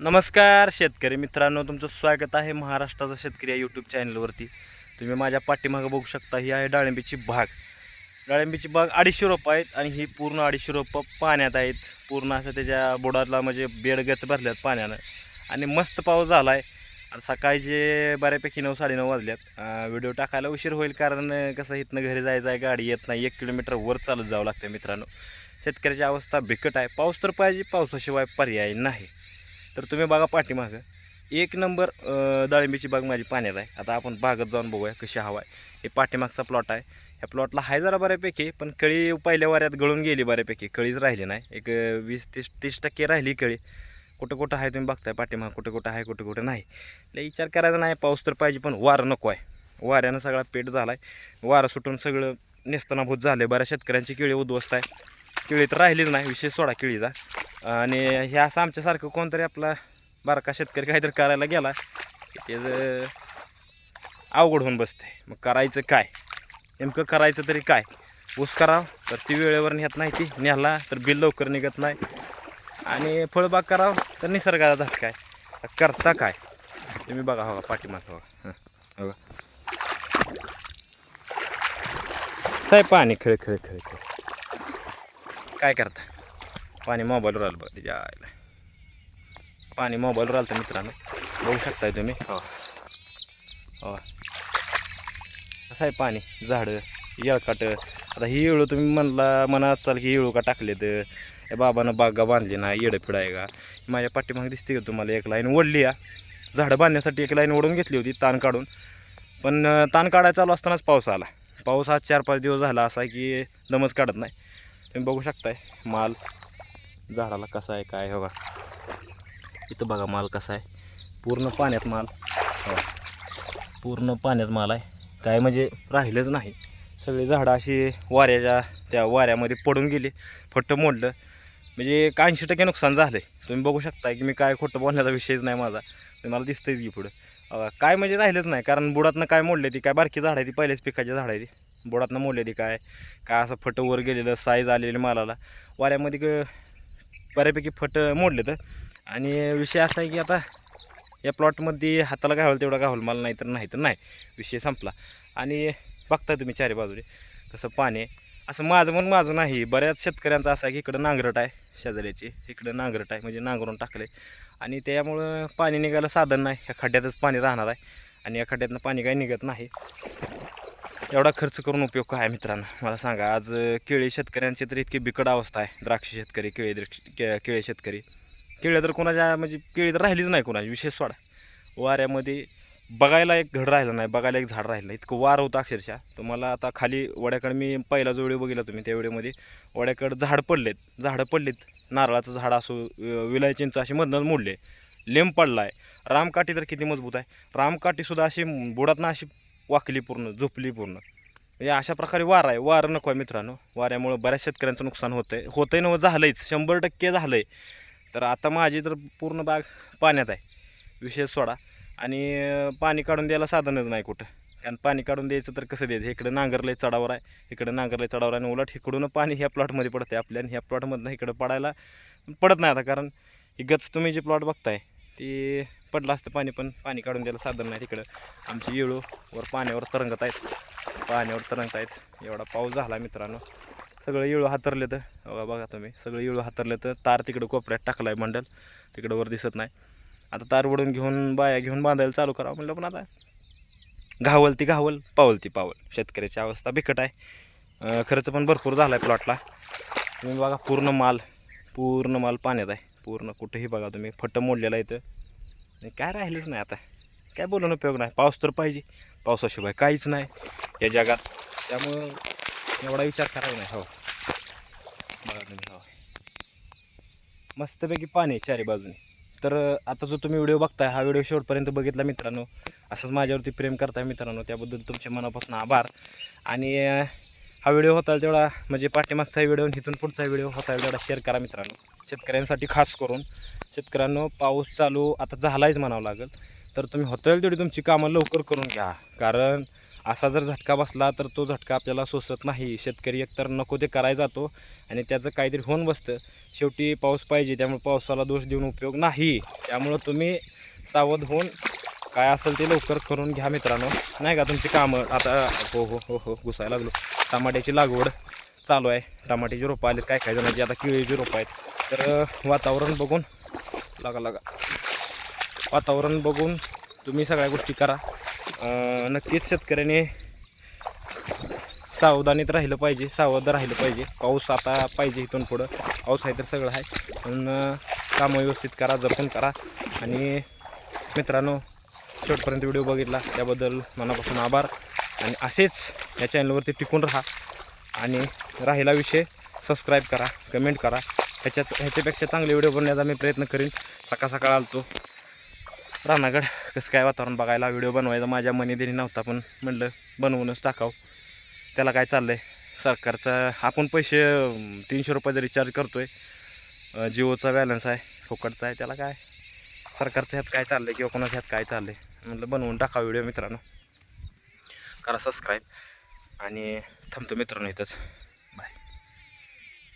नमस्कार शेतकरी मित्रांनो तुमचं स्वागत आहे महाराष्ट्राचा शेतकरी या यूट्यूब चॅनलवरती तुम्ही माझ्या पाठीमागं बघू शकता ही आहे डाळिंबीची बाग. डाळिंबीची बाग अडीचशे रोपं आहेत आणि ही पूर्ण अडीचशे रोपं पाण्यात आहेत. पूर्ण असं त्याच्या बोडातला म्हणजे बेडगच भरल्यात पाण्यानं. आणि मस्त पाऊस झाला आहे सकाळचे बऱ्यापैकी नऊ साडेनऊ वाजल्यात. व्हिडिओ टाकायला उशीर होईल कारण कसं इथनं घरी जायचं आहे गाडी येत नाही. एक किलोमीटर वर चालत जावं लागतं मित्रांनो. शेतकऱ्याची अवस्था बिकट आहे. पाऊस तर पाहिजे पावसाशिवाय पर्याय नाही. तर तुम्ही बघा पाठीमागं. एक नंबर डाळिंबीची बाग माझी पाण्यात आहे. आता आपण बागत जाऊन बघूया कशी हवा आहे. हे पाठीमागचा प्लॉट आहे. ह्या प्लॉटला आहे जरा बऱ्यापैकी पण कळी पहिल्या वाऱ्यात गळून गेली बऱ्यापैकी. कळीच राहिली नाही. एक वीस तीस तीस टक्के राहिली कळी. कुठं कुठं आहे तुम्ही बघताय पाठीमाग कुठं कुठं आहे कुठं कुठं नाही. लय विचार करायचा नाही पाऊस तर पाहिजे पण वारं नको आहे. वाऱ्यानं सगळा पेट झाला आहे वारं सुटून सगळं नेस्तनाभूत झालं आहे बऱ्याच शेतकऱ्यांची केळी उद्ध्वस्त आहे. केळी तर राहिलीच नाही. विशेष सोडा केळीचा. आणि हे असं आमच्यासारखं कोणतरी आपला बारका शेतकरी काहीतरी करायला गेला ते त्याचं अवघड होऊन बसते मग करायचं काय? नेमकं करायचं तरी काय? ऊस करावं तर ती वेळेवर नेत नाही ती. न्याला तर बिल लवकर निघत नाही. आणि फळबाग करावं तर निसर्गाचा झटका काय? करता काय? तुम्ही बघा हो पाठीमाग हो. बघा हां. साहेब पाणी खेळ खेळ खेळ खेळ. काय करता? पाणी मोबाईलवर आलं बघा त्याच्या पाणी मोबाईलवर आलं तर मित्रांनो बघू शकताय तुम्ही. हो. हो. कसं आहे पाणी? झाडं येळकाट. आता ही येळू तुम्ही म्हणला मनात चाल की येळू का टाकले तर या बाबानं बागा बांधली ना येडं आहे का? माझ्या पाठीमागे दिसते का तुम्हाला एक लाईन? ओढली या. झाडं बांधण्यासाठी एक लाईन ओढून घेतली होती ताण काढून. पण ताण काढायला चालू असतानाच पाऊस आला. पाऊस हा चार पाच दिवस झाला असा की दमच काढत नाही. तुम्ही बघू शकताय माल झाडाला कसा आहे काय हो बघा. इथं बघा माल कसा आहे. पूर्ण पाण्यात माल. पूर्ण पाण्यात माल आहे. काय म्हणजे राहिलंच नाही. सगळी झाडं अशी वाऱ्याच्या त्या वाऱ्यामध्ये पडून गेली. फट्ट मोडलं. म्हणजे एक ऐंशी टक्के नुकसान झालं आहे तुम्ही बघू शकता की मी काय खोटं बोलण्याचा विषयच नाही माझा. तुम्हाला दिसतंयच की पुढं. काय म्हणजे राहिलंच नाही. कारण बुडातनं काय मोडले ती? काय बारकी झाड आहे ती? पहिल्याच पिकाची झाड आहे ती. बुडातनं मोडलेली काय? काय असं फटं वर गेलेलं साईज आलेली मालाला. वाऱ्यामध्ये बऱ्यापैकी फट मोडले तर आणि विषय असा आहे की आता या प्लॉटमध्ये हाताला घावल तेवढा घावल मला नाही तर नाही तर नाही. विषय संपला. आणि बघताय तुम्ही चारी बाजूने. तसं पाणी असं माझं म्हणून माझं नाही बऱ्याच शेतकऱ्यांचं असं आहे की इकडं नांगरट आहे शेजाऱ्याची. इकडं नांगरट आहे म्हणजे नांगरून टाकले आणि त्यामुळं पाणी निघायला साधन नाही. ह्या खड्ड्यातच पाणी राहणार आहे. आणि या खड्ड्यातनं पाणी काही निघत नाही. एवढा खर्च करून उपयोग काय आहे मित्रांनो? मला सांगा आज केळी शेतकऱ्यांची तर इतकी बिकट अवस्था आहे द्राक्ष शेतकरी केळी द्राक्ष के केळी शेतकरी. केळी तर कोणाच्या म्हणजे केळी तर राहिलीच नाही कोणाची विशेष सोडा. वाऱ्यामध्ये बघायला एक घड राहिलं नाही बघायला एक झाड राहिलं इतकं वार होतं अक्षरशः. तुम्हाला आता खाली वड्याकडे मी पहिला जो व्हिडिओ बघितला तुम्ही त्या व्हिडिओमध्ये वड्याकडं झाड पडलेत झाडं पडलेत. नारळाचं झाड असो विलायचींचं असे अशी मधनच मोडले. लेंब पडला आहे रामकाठी तर किती मजबूत आहे. रामकाठीसुद्धा अशी बुडातनं अशी वाकली पूर्ण झोपली पूर्ण. म्हणजे अशा प्रकारे वारा आहे. वारं नको आहे मित्रांनो. वाऱ्यामुळं बऱ्याच शेतकऱ्यांचं नुकसान होतं आहे होतं आहे ना झालंयच. शंभर टक्के झालं आहे तर आता माझी तर पूर्ण बाग पाण्यात आहे. विशेष सोडा. आणि पाणी काढून द्यायला साधनच नाही कुठं. कारण पाणी काढून द्यायचं तर कसं द्यायचं? इकडं नांगरलाई चढावर आहे. इकडं नांगरलाई चढावर आहे. आणि उलट इकडून पाणी ह्या प्लॉटमध्ये पडते आपल्या आणि ह्या प्लॉटमधनं इकडं पडायला पडत नाही आता. कारण ही गच तुम्ही जी प्लॉट बघताय ती पडलं असतं पाणी पण पाणी काढून द्यायला साधन नाही तिकडं. आमची येळू वर पाण्यावर तरंगत आहेत. पाण्यावर तरंगत आहेत. एवढा पाऊस झाला मित्रांनो. सगळं येळू हातरले तर बघा बघा तुम्ही. सगळं येळू हातरले तर तार तिकडं कोपऱ्यात टाकला आहे मंडल. तिकडं वर दिसत नाही. आता तार वडून घेऊन बाया घेऊन बांधायला चालू करावं म्हणलं पण आता घावल ती घावल पावल ती पावल शेतकऱ्याची अवस्था बिकट आहे. खर्च पण भरपूर झाला आहे प्लॉटला. तुम्ही बघा पूर्ण माल पूर्ण माल पाण्यात आहे. पूर्ण कुठेही बघा तुम्ही. फटं मोडलेला आहे इथं. काय राहिलंच नाही आता. काय बोलून उपयोग नाही. पाऊस तर पाहिजे. पावसाशिवाय काहीच नाही या जगात. त्यामुळं एवढा विचार करायचा नाही. हो. बघा तुम्ही हो. मस्तपैकी पाणी आहे चारी बाजूने. तर आता जो तुम्ही व्हिडिओ बघताय हा व्हिडिओ शेवटपर्यंत बघितला मित्रांनो. असंच माझ्यावरती प्रेम करताय मित्रांनो. त्याबद्दल तुमच्या मनापासून आभार. आणि हा व्हिडिओ होता तेवढा म्हणजे पाठीमागचा व्हिडिओ इथून पुढचा व्हिडिओ होता तेवढा शेअर करा मित्रांनो. शेतकऱ्यांसाठी खास करून. शेतकऱ्यांनो पाऊस चालू आता झालाच म्हणावं लागेल. तर तुम्ही होता तेवढी तुमची कामं लवकर करून घ्या. कारण असा जर झटका बसला तर तो झटका आपल्याला सोसत नाही. शेतकरी एकतर नको ते करायला जातो आणि त्याचं काहीतरी होऊन बसतं. शेवटी पाऊस पाहिजे त्यामुळे पावसाला दोष देऊन उपयोग नाही. त्यामुळं तुम्ही सावध होऊन काय असेल ते लवकर करून घ्या मित्रांनो. नाही का तुमची कामं? आता हो हो हो हो घुसायला लागलो. टमाट्याची लागवड चालू आहे. टमाट्याची रोपं आली काय काय जणांची? आता केळीची रोपं आहेत. तर वातावरण बघून लागा लागा. वातावरण बघून तुम्ही सगळ्या गोष्टी करा. नक्कीच शेतकऱ्याने सावधानीत राहिलं पाहिजे सावध राहिलं पाहिजे. पाऊस आता पाहिजे इथून पुढं. पाऊस आहे तर सगळं आहे. पण कामं व्यवस्थित करा जपून करा. आणि मित्रांनो शेवटपर्यंत व्हिडिओ बघितला त्याबद्दल मनापासून आभार. आणि असेच या चॅनलवरती टिकून राहा. आणि राहिला विषय सबस्क्राईब करा कमेंट करा. ह्याच्याच ह्याच्यापेक्षा चांगले व्हिडिओ बनवण्याचा मी प्रयत्न करीन. सकाळ सकाळ आलतो. रानागड कसं काय वातावरण बघायला? व्हिडिओ बनवायचा माझ्या मनीदेनी नव्हता पण म्हणलं बनवूनच टाकावं. त्याला काय चाललं आहे सरकारचं आपण पैसे तीनशे रुपयाचा रिचार्ज करतो आहे जिओचा बॅलन्स आहे फुकटचा आहे त्याला काय? सरकारचं ह्यात काय चाललं आहे किंवा कोणाच्या ह्यात काय चाललं आहे म्हटलं बनवून टाका व्हिडिओ मित्रांनो. करा सबस्क्राईब आणि थांबतो मित्रांनो इथंच.